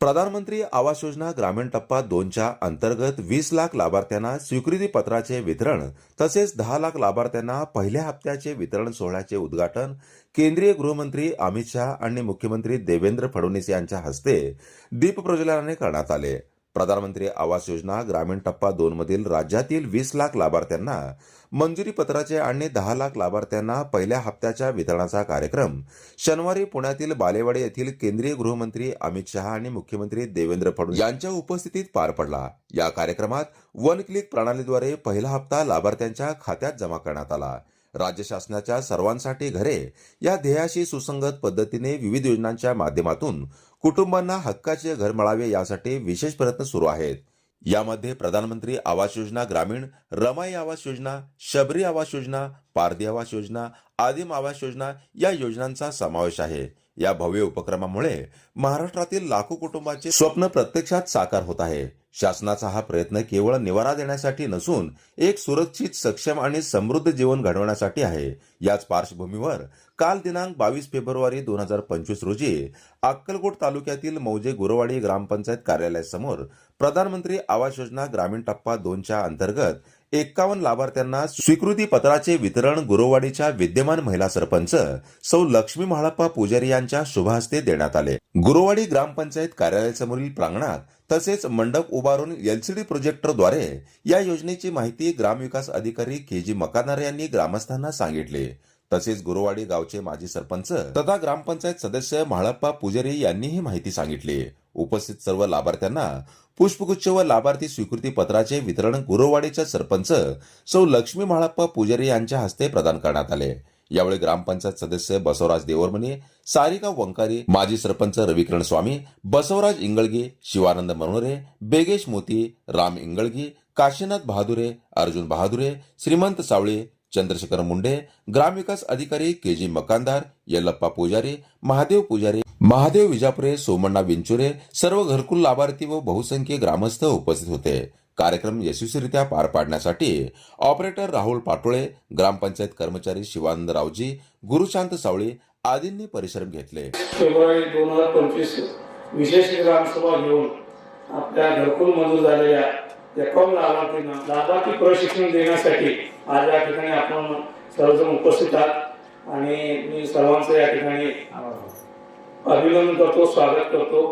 प्रधानमंत्री आवास योजना ग्रामीण टप्पा दोनच्या अंतर्गत वीस लाख लाभार्थ्यांना स्वीकृती पत्राचे वितरण तसेच दहा लाख लाभार्थ्यांना पहिल्या हप्त्याचे वितरण सोहळ्याचे उद्घाटन केंद्रीय गृहमंत्री अमित शहा आणि मुख्यमंत्री देवेंद्र फडणवीस यांच्या हस्ते दीपप्रज्वलनाने करण्यात आले. प्रधानमंत्री आवास योजना ग्रामीण टप्पा दोन मधील राज्यातील वीस लाख लाभार्थ्यांना मंजुरी पत्राचे आणि दहा लाख लाभार्थ्यांना पहिल्या हप्त्याच्या वितरणाचा कार्यक्रम. शनिवारी पुण्यातील बालेवाडी येथील केंद्रीय गृहमंत्री अमित शहा आणि मुख्यमंत्री देवेंद्र फडणवीस यांच्या उपस्थितीत पार पडला. या कार्यक्रमात वन क्लिक प्रणालीद्वारे पहिला हप्ता लाभार्थ्यांच्या खात्यात जमा करण्यात आला. राज्य शासनाच्या सर्वांसाठी घरे या ध्येयाशी सुसंगत पद्धतीने विविध योजनांच्या माध्यमातून कुटुंबांना हक्काचे घर मिळावे यासाठी विशेष प्रयत्न सुरू आहेत. यामध्ये प्रधानमंत्री आवास योजना ग्रामीण रमाई आवास योजना शबरी आवास योजना पारधी आवास योजना आदिम आवास योजना या योजनांचा समावेश आहे. या भव्य उपक्रमामुळे महाराष्ट्रातील लाखो कुटुंबाचे स्वप्न प्रत्यक्षात साकार होत आहे. शासनाचा हा प्रयत्न केवळ निवारा देण्यासाठी नसून एक सुरक्षित सक्षम आणि समृद्ध जीवन घडवण्यासाठी आहे. याच पार्श्वभूमीवर काल दिनांक बावीस फेब्रुवारी दोन हजार पंचवीस रोजी अक्कलकोट तालुक्यातील मौजे गुरवाडी ग्रामपंचायत कार्यालयासमोर प्रधानमंत्री आवास योजना ग्रामीण टप्पा दोनच्या अंतर्गत एक्कावन्न लाभार्थ्यांना स्वीकृती पत्राचे वितरण गुरुवाडीच्या विद्यमान महिला सरपंच सौ लक्ष्मी महाळप्पा पुजारी यांच्या शुभहस्ते देण्यात आले. गुरुवाडी ग्रामपंचायत कार्यालयासमोरील प्रांगणात तसेच मंडप उभारून एलसीडी प्रोजेक्टरद्वारे या योजनेची माहिती ग्रामविकास अधिकारी के जी मकानार यांनी ग्रामस्थांना सांगितले. तसेच गुरुवाडी गावचे माजी सरपंच तथा ग्रामपंचायत सदस्य म्हाळप्पा पुजारी यांनी ही माहिती सांगितली. उपस्थित सर्व लाभार्थ्यांना पुष्पगुच्छ व लाभार्थी स्वीकृती पत्राचे वितरण गुरुवाडीच्या सरपंच सौ लक्ष्मी म्हाळप्पा पुजारी यांच्या हस्ते प्रदान करण्यात आले. यावेळी ग्रामपंचायत सदस्य बसवराज देवरमणी सारिका वंकारी माजी सरपंच रविकिरण स्वामी बसवराज इंगळगी शिवानंद मनोरे बेगेश मोती राम इंगळगी काशीनाथ बहादुरे अर्जुन बहादुरे श्रीमंत सावळे चंद्रशेखर मुंडे ग्रामविकास अधिकारी के जी मकानदार यल्लप्पा पुजारी महादेव पुजारी महादेव विजापुरे सोमण्णा विंचुरे सर्व घरकुल लाभार्थी व बहुसंख्य ग्रामस्थ उपस्थित होते. कार्यक्रम यशस्वीरित्या पार पाडण्यासाठी ऑपरेटर राहुल पाटोळे ग्रामपंचायत कर्मचारी शिवानंद रावजी गुरुशांत सावळी आदींनी परिश्रम घेतले. फेब्रुवारी दोन हजार पंचवीस विशेष ग्रामसभा घेऊन आपल्या घरकुल मंजूर झालेल्या एकावन्न लाभार्थींना लाभार्थी प्रशिक्षण देण्यासाठी आज या ठिकाणी आपण सर्वजण उपस्थित आहात. आणि मी सर्वांचं या ठिकाणी अभिनंदन करतो स्वागत करतो.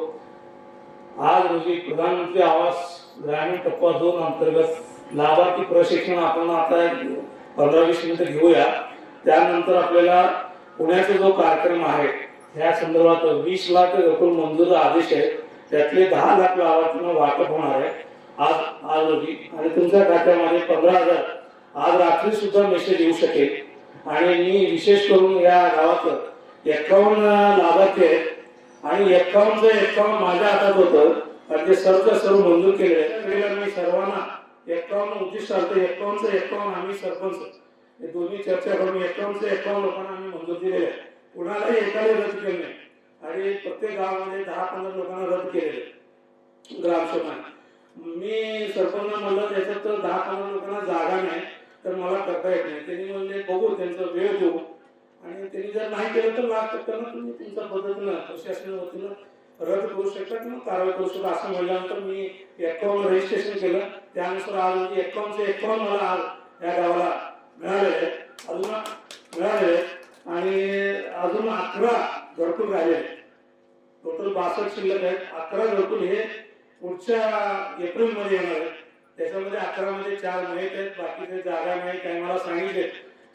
आज रोजी प्रधानमंत्री आवास ग्रामीण टप्पा दोन अंतर्गत लाभार्थी प्रशिक्षण आपण आता पंधरा वीस मिनिटं घेऊया. त्यानंतर आपल्याला पुण्याचा जो कार्यक्रम आहे ह्या संदर्भात वीस लाख रक्कम मंजूर आदेश आहे. त्यातले दहा लाख लाभार्थ्यांना वाटप होणार आहे. आज रोजी आणि तुमच्या खात्यामध्ये पंधरा हजार. आज रात्री सुद्धा मेसेज येऊ शकेल. आणि मी विशेष करून या गावात एकावन्न लाभार्थी आहेत. आणि एकावन्नचं एकावन्न माझ्या हातात होतं आणि ते सर्व सर्व मंजूर केले मी सर्वांना एकावन्न उद्दिष्ट आलं एकावन्नचं एकावन्न आम्ही सरपंच. हे दोन्ही चर्चा करून एकावन्नचं एकावन्न लोकांना आम्ही मंजूर दिलेले आहे कुणालाही एकाला रद्द केले नाही. आणि प्रत्येक गावामध्ये दहा पंधरा लोकांना रद्द केलेले ग्रामसेवकांना. मी सरपंच म्हणलं त्याच्यात तर दहा पंधरा लोकांना जागा नाही तर मला करता येत नाही. त्यांनी म्हणले बघू त्यांचा वेळ देऊ. आणि त्यांनी जर नाही केलं तर लाख टक्क्यानं तुम्ही तुमच्या पद्धतीनं प्रशासनाच्या वतीनं रद्द करू शकता किंवा कारवाई करू शकता. असं म्हटल्यानंतर मी एकावन्न रजिस्ट्रेशन केलं. त्यानुसार आज म्हणजे एकावन्नचे एकावन्न मला आज या गावाला मिळाले आहेत अजून मिळाले आणि अजून अकरा घरकुल राहिले टोटल बासष्ट शिल्लक आहेत. अकरा घरकुल हे पुढच्या एप्रिलमध्ये येणार आहे. त्याच्यामध्ये अकरा मध्ये चार माहीत आहेत बाकीचे जागा नाही काय मला सांगितले.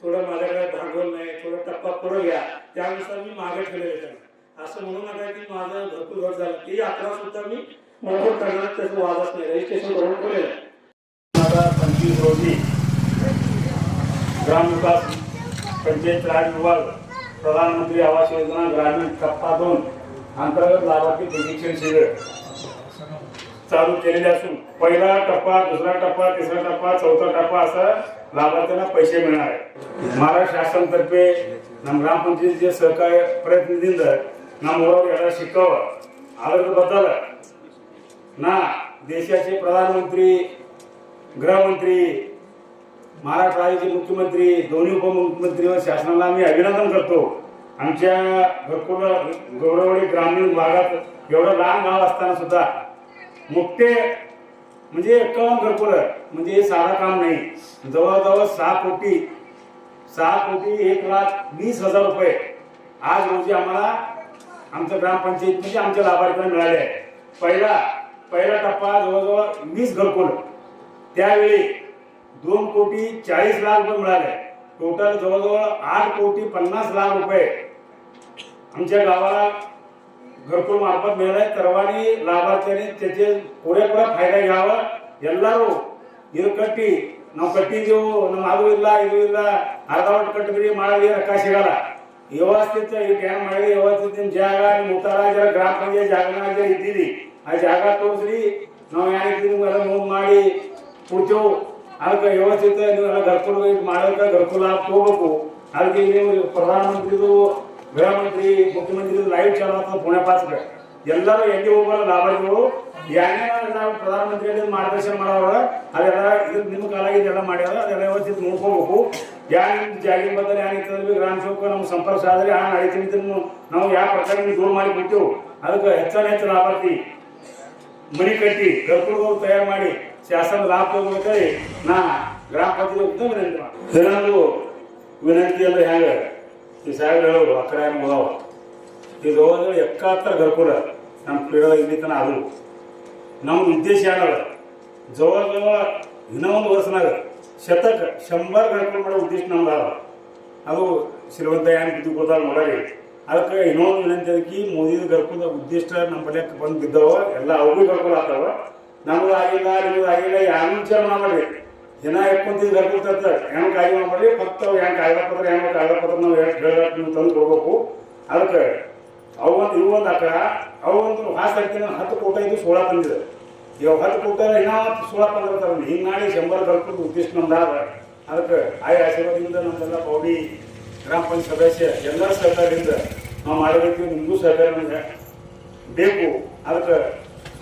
थोडं माझ्याकडे भांडवल नाही थोडं टप्पा पुढं घ्या. त्यानुसार मी मागे ठेवलेले त्यांना. असं म्हणू नका की माझं भरपूर घर झालं. ते अकरा सुद्धा मी मोफत करणार त्याचं वादच नाही. रजिस्ट्रेशन करून ठेवलेलं आहे. पंचवीस रोजी ग्रामविकास पंचायत राज विभाग प्रधानमंत्री आवास योजना ग्रामीण टप्पा दोन अंतर्गत लाभार्थी प्रशिक्षण शिबिर. चालू केलेले असून पहिला टप्पा दुसरा टप्पा तिसरा टप्पा चौथा टप्पा असा लाभार्थ्यांना पैसे मिळणार आहे महाराष्ट्र शासनातर्फे ನಮ್ಮ ಗ್ರಾಮಪಂಚಾಯತಿ ಸಹಕಾರ ಪ್ರಯತ್ನದಿಂದ ನಮ್ಮ ಊರವ್ರು ಎಲ್ಲ ಸಿಕ್ಕವ ಅದ್ರ ಬದ್ದಲ ನಾ देशाचे प्रधानमंत्री गृहमंत्री महाराष्ट्र राज्याचे मुख्यमंत्री दोन्ही उपमुख्यमंत्री व शासनाला मी अभिनंदन करतो आमच्या घरकुल गौरवडी ग्रामीण भागात एवढं लहान गाव असताना सुद्धा मोठे म्हणजे एकावन्न घरकुल म्हणजे हे साधं काम नाही. जवळजवळ सहा कोटी सहा कोटी एक लाख वीस हजार रुपये आज रोजी आम्हाला आमच्या ग्रामपंचायत म्हणजे आमच्या लाभार्थ्यांना मिळाले आहे. पहिला पहिला टप्पा जवळजवळ वीस घरकुल. त्यावेळी दोन कोटी चाळीस लाख रुपये मिळाले. टोटल जवळजवळ आठ कोटी पन्नास लाख रुपये आमच्या गावाला घरकुल मार्फत मिळाले सर्वांनी लाभार्थ्यांनी त्याचे पुरेपूर फायदा घ्यावा ಎಲ್ಲರೂ ಇದು ಕಟ್ಟಿ ನಾವು ಕಟ್ಟಿದ್ದೀವು ನಮ್ಮ ಅದು ಇಲ್ಲ ಇದು ಇಲ್ಲ ಅರ್ಧ ಒಟ್ಟು ಕಟ್ಟಿದ್ರಿ ಮಾಡಲಿ ರೊಕ್ಕ ಸಿಗಲ್ಲ ವ್ಯವಸ್ಥಿತ ಈಗ ಏನ್ ಮಾಡಿದ್ರಿ ವ್ಯವಸ್ಥಿತ ನಿಮ್ ಜಾಗ ನಿಮ್ ಉತ್ತಾರ ಜರ ಗ್ರಾಮ ಪಂಚಾಯತ್ ಜಾಗನಾಗ ಇದ್ದೀರಿ ಆ ಜಾಗ ತೋರಿಸ್ರಿ ನಾವು ಏನಿದ್ರಿ ನಿಮ್ಗೆಲ್ಲ ಮೂವ್ ಮಾಡಿ ಕೊಡ್ತೇವು ಅದಕ್ಕೆ ವ್ಯವಸ್ಥಿತ ನೀವೆಲ್ಲ ಗರ್ಕುಲ ಮಾಡೋಕೆ ಗರ್ಕುಲ ಲಾಭ ತಗೋಬೇಕು ಅದಕ್ಕೆ ನೀವು ಪ್ರಧಾನಮಂತ್ರಿದು ಗೃಹ ಮಂತ್ರಿ ಮುಖ್ಯಮಂತ್ರಿ ಲೈವ್ ಚಾಲು ಆಗ್ತದೆ ಪುಣೆ ಪಾಸ್ಗೆ ಎಲ್ಲರೂ ಎಲ್ಲಿ ಹೋಗಲ್ಲ ಲಾಭಗಳು ಯಾರೇ ನಾವು ಪ್ರಧಾನಮಂತ್ರಿ ಮಾರ್ಗದರ್ಶನ ಮಾಡೋರ ಅದೆಲ್ಲ ಇದು ನಿಮ್ಮ ಕಾಲ ಇದೆಲ್ಲ ಮಾಡ್ಯಾರ, ಅದೆಲ್ಲ ವ್ಯವಸ್ಥಿತ ನೋಡ್ಕೋಬೇಕು. ಯಾರು ನಿಮ್ ಜಾಗಿನ ಬದಲು ಇರ್ತದೆ ಗ್ರಾಮ ಸೇವಕ ನಮ್ಗೆ ಸಂಪರ್ಕ ಆದರೆ ಆ ನಡೀತೀನಿ ನಾವು ಯಾವ ಪ್ರಕಾರ ದೂರ ಮಾಡಿ ಅದಕ್ಕೆ ಹೆಚ್ಚಾನ ಹೆಚ್ಚು ಲಾಭಾರ್ಥಿ ಮನಿ ಕಟ್ಟಿ ಗರ್ಭಗಳು ತಯಾರು ಮಾಡಿ. ಶಾಸನ ಲಾಭ ತಗೋಬೇಕಾದ್ರೆ ನಾ ಗ್ರಾಮ ಪಂಚಾಯತ್ ವಿನಂತಿ ಮಾಡಿ ಇನ್ನೊಂದು ವಿನಂತಿ ಅಂದ್ರೆ ಹೆಂಗ ಈ ಸಾಹೇಬ್ರು ಹೇಳೋರು, ಆ ಕಡೆ ಮುದಾವ ಇದು ಹೋದ್ರೆ ಎಕ್ಕಾತ್ತರ ಗರ್ಕುಲ ನಮ್ಮ ಕ್ರೀಡಾ ಇಲ್ಲಿ ತನ ಅದು. ನಮ್ಮ ಉದ್ದೇಶ ಏನದ? ಜವಳ ಇನ್ನೂ ಒಂದು ವರ್ಷನಾಗ ಶತಕ, ಶಂಬರ್ ಗರ್ಕುಲ್ ಮಾಡೋ ಉದ್ದೇಶ ನಮ್ದು ಅದ ಅದು ಶ್ರೀಮಂತ ಏನು ಬಿದ್ದು ಗೊತ್ತಾಗ ನೋಡಲಿ ಅದಕ್ಕೆ ಇನ್ನೊಂದು ವಿನಂತಿ ಅದಕ್ಕೆ ಮೋದಿದ ಗರ್ಕುಲ ಉದ್ದೇಶ ನಮ್ಮ ಬಳಿಯಕ್ಕೆ ಬಂದು ಬಿದ್ದವ, ಎಲ್ಲ ಅವ್ರಿಗೆ ಗರ್ಕುಲ್ ಆಗ್ತಾವ. ನಮ್ದು ಆಗಿಲ್ಲ ನಿಮ್ದು ಆಗಿಲ್ಲ, ಯಾರು ವಿಚಾರ ಮಾಡ್ರಿ ಜನ ಎಕ್ಕೊಂತಿದ್ ಹೆಂಗೆ ಕಾಯಿ ಮಾಡಿ ಕಾಯ್ದೆ ಅವ್ರು ಹೆಂಗೆ ಕಾಯ್ದೆ ಪತ್ರ ಹೆಂಗೆ ಕಾಯ್ದ ಪತ್ರ ನಾವು ಹೇಳಕ್ಕೆ ನೀವು ತಂದು ಕೊಡ್ಬೇಕು. ಅದಕ್ಕೆ ಅವೊಂದು ಇವೊಂದು ಅಕ್ಕ ಅವೊಂದು ಒಂದು ಹಾಸ್ ಹಾಕ್ತೀನಿ ಹತ್ತು ಕೋಟ ಇದು ಸೋಳ ತಂದಿದೆ. ಇವಾಗ ಹತ್ತು ಕೋಟ ಇನ್ನೂ ಸೋಳ ತಂದಿರ್ತಾರೆ ಹಿಂಗೆ ಮಾಡಿ ಶಂಬರ್ ಬರ್ಕೊಂಡು ಉದ್ದೇಶ ನಮ್ದಾಗ ಅದಕ್ಕೆ ಆಯ್ ಆಶೀರ್ವಾದದಿಂದ ನಮ್ಮೆಲ್ಲ ಪೌಡಿ, ಗ್ರಾಮ ಪಂಚಾಯತ್ ಸದಸ್ಯ ಎಲ್ಲ ಸಹಕಾರದಿಂದ ನಾವು ಮಾಡಬೇಕು ನಿಮಗೂ ಸಹಕಾರ ನಮ್ಗೆ ಬೇಕು. ಅದಕ್ಕೆ